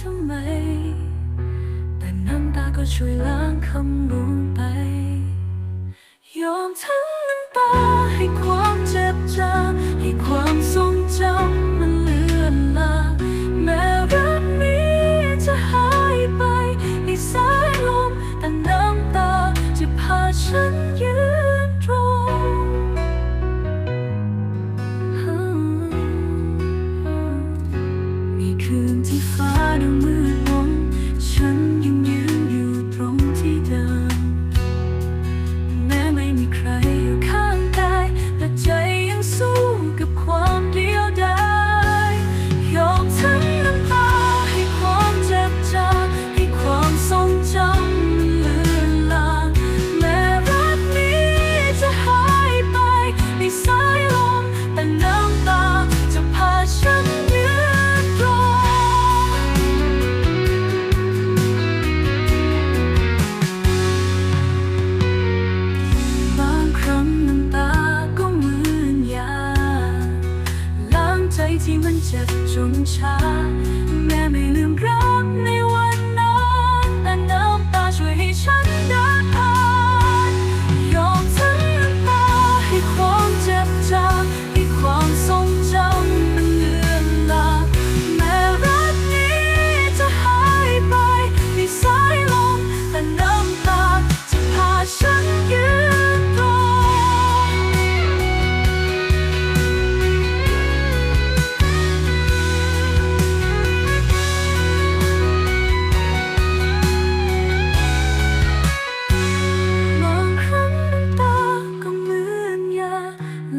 ทำไม แต่น้ำตาก็ช่วยล้างคำรู้ไปืนที่ฟ้าดูมืด ใจที่มันจะชุ่มชาแม่ไม่ลืมรักใน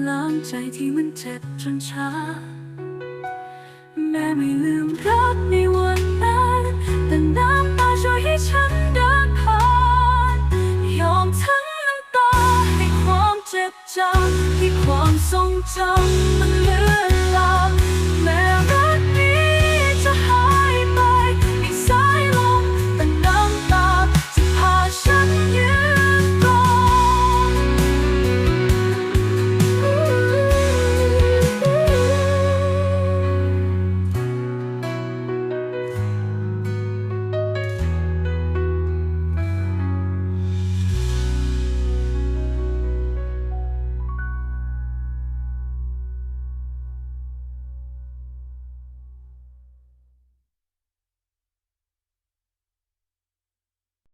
ล้างใจที่มันเจ็บจนช้า แม่ไม่ลืมรักในวันนั้นแต่น้ำตาช่วยให้ฉันเดินผ่านยอมทั้งน้ำตาให้ความเจ็บจำให้ความทรงจำ